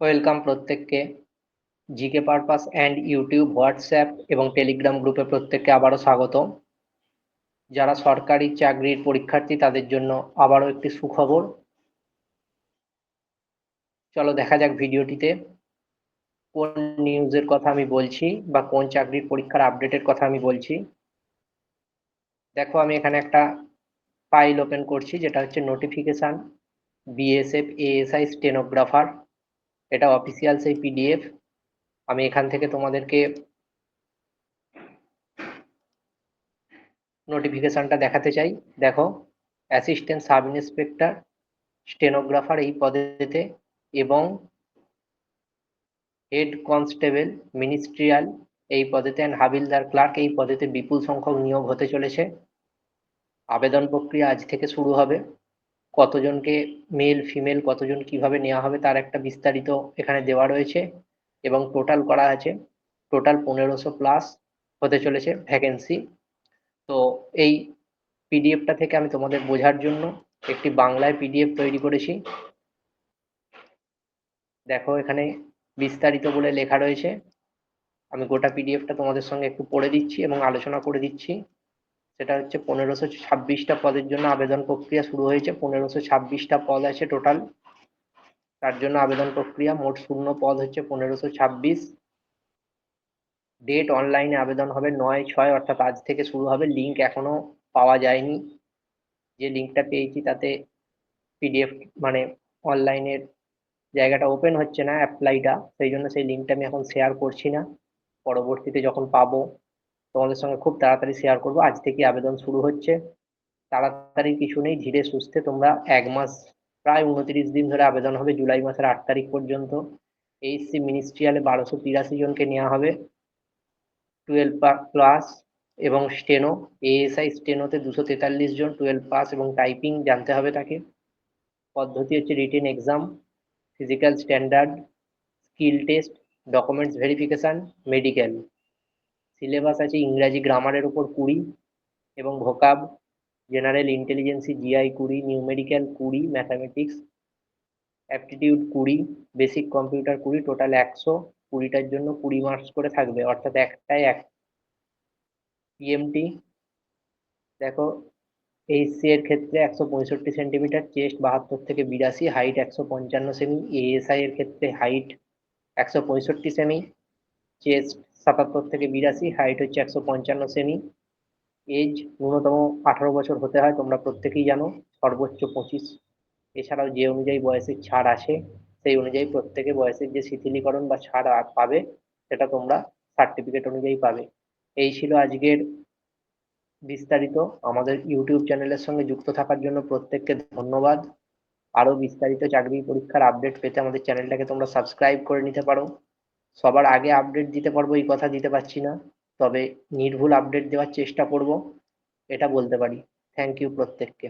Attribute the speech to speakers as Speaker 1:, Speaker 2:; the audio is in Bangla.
Speaker 1: ওয়েলকাম প্রত্যেককে। GK purpose and YouTube WhatsApp এবং টেলিগ্রাম গ্রুপে প্রত্যেককে আবারও স্বাগত যারা সরকারি চাকরির পরীক্ষার্থী, তাদের জন্য আবারও একটি সুখবর। চলো দেখা যাক ভিডিওটিতে কোন নিউজের কথা আমি বলছি বা কোন চাকরির পরীক্ষার আপডেটের কথা আমি বলছি। দেখো, আমি এখানে একটা ফাইল ওপেন করছি, যেটা হচ্ছে নোটিফিকেশান বিএসএফ এএসআই স্টেনোগ্রাফার এটা অফিসিয়াল সেই পিডিএফ আমি এখান থেকে তোমাদেরকে নোটিফিকেশনটা দেখাতে চাই। দেখো অ্যাসিস্ট্যান্ট সাব ইন্সপেক্টর স্টেনোগ্রাফার এই পদেতে এবং হেড কনস্টেবল মিনিস্ট্রিয়াল এই পদেতে অ্যান্ড হাবিলদার ক্লার্ক এই পদেতে বিপুল সংখ্যক নিয়োগ হতে চলেছে। আবেদন প্রক্রিয়া আজ থেকে শুরু হবে। কতজনকে মেল ফিমেল কতজন কীভাবে নেওয়া হবে তার একটা বিস্তারিত এখানে দেওয়া রয়েছে এবং টোটাল করা আছে। টোটাল পনেরোশো প্লাস হতে চলেছে ভ্যাকেন্সি তো এই পিডিএফটা থেকে আমি তোমাদের বোঝার জন্য একটি বাংলায় পিডিএফ তৈরি করেছি। দেখো এখানে বিস্তারিত বলে লেখা রয়েছে। আমি গোটা পিডিএফটা তোমাদের সঙ্গে একটু পড়ে দিচ্ছি এবং আলোচনা করে দিচ্ছি। সেটা হচ্ছে পনেরোশো ছাব্বিশটা পদের জন্য আবেদন প্রক্রিয়া শুরু হয়েছে। পনেরোশো ছাব্বিশটা পদ আছে টোটাল তার জন্য আবেদন প্রক্রিয়া মোট শূন্য পদ হচ্ছে পনেরোশো ছাব্বিশ। ডেট অনলাইনে আবেদন হবে নয় ছয়, অর্থাৎ আজ থেকে শুরু হবে। লিঙ্ক এখনও পাওয়া যায়নি। যে লিঙ্কটা পেয়েছি তাতে পিডিএফ মানে অনলাইনের জায়গাটা ওপেন হচ্ছে না অ্যাপ্লাইটা সেই জন্য সেই লিঙ্কটা আমি এখন শেয়ার করছি না। পরবর্তীতে যখন পাবো তোমাদের সঙ্গে খুব তাড়াতাড়ি শেয়ার করব। আজ থেকে আবেদন শুরু হচ্ছে। তাড়াতাড়ি কিছু নেই, ধীরে সুস্থে তোমরা এক মাস, প্রায় উনত্রিশ দিন ধরে আবেদন হবে, জুলাই মাসের আট তারিখ পর্যন্ত। এইচসি মিনিস্ট্রিয়ালে বারোশো তিরাশি জনকে নেওয়া হবে। টুয়েলভ প্লাস এবং স্টেনো এএসআই স্টেনোতে দুশো তেতাল্লিশ জন টুয়েলভ পাস এবং টাইপিং জানতে হবে তাকে। পদ্ধতি হচ্ছে written exam physical standard skill test documents verification medical syllabus আছে ইংরাজি গ্রামারের উপর কুড়ি এবং ভোকাব, জেনারেল ইন্টেলিজেন্সি জিআই কুড়ি নিউমেরিক্যাল কুড়ি, ম্যাথামেটিক্স, অ্যাপটিটিউড কুড়ি, বেসিক কম্পিউটার কুড়ি, টোটাল একশো। কুড়িটার জন্য কুড়ি মার্কস করে থাকবে, অর্থাৎ একটাই এক। পিএমটি, দেখো এইচসি এর ক্ষেত্রে একশো পঁয়ষট্টি সেন্টিমিটার, চেস্ট বাহাত্তর থেকে বিরাশি, হাইট একশো পঞ্চান্ন সেমি, এএসআই এর ক্ষেত্রে হাইট একশো পঁয়ষট্টি সেমি চেস্ট সাতাত্তর থেকে বিরাশি, হাইট হচ্ছে একশো পঞ্চান্ন সেমি। এজ ন্যূনতম আঠারো বছর হতে হয়, তোমরা প্রত্যেকেই জানো, সর্বোচ্চ পঁচিশ। এছাড়াও যে অনুযায়ী বয়সের ছাড় আছে সেই অনুযায়ী প্রত্যেকে বয়সের যে শিথিলীকরণ বা ছাড় পাবে, সেটা তোমরা সার্টিফিকেট অনুযায়ী পাবে। এই ছিল আজকের বিস্তারিত। আমাদের ইউটিউব চ্যানেলের সঙ্গে যুক্ত থাকার জন্য প্রত্যেককে ধন্যবাদ। আরও বিস্তারিত চাকরি পরীক্ষার আপডেট পেতে আমাদের চ্যানেলটাকে তোমরা সাবস্ক্রাইব করে নিতে পারো। সবার আগে আপডেট দিতে পারব, এই কথা দিতে পারছি না। তবে নির্ভুল আপডেট দেওয়ার চেষ্টা করব, এটা বলতে পারি। থ্যাংক ইউ প্রত্যেককে।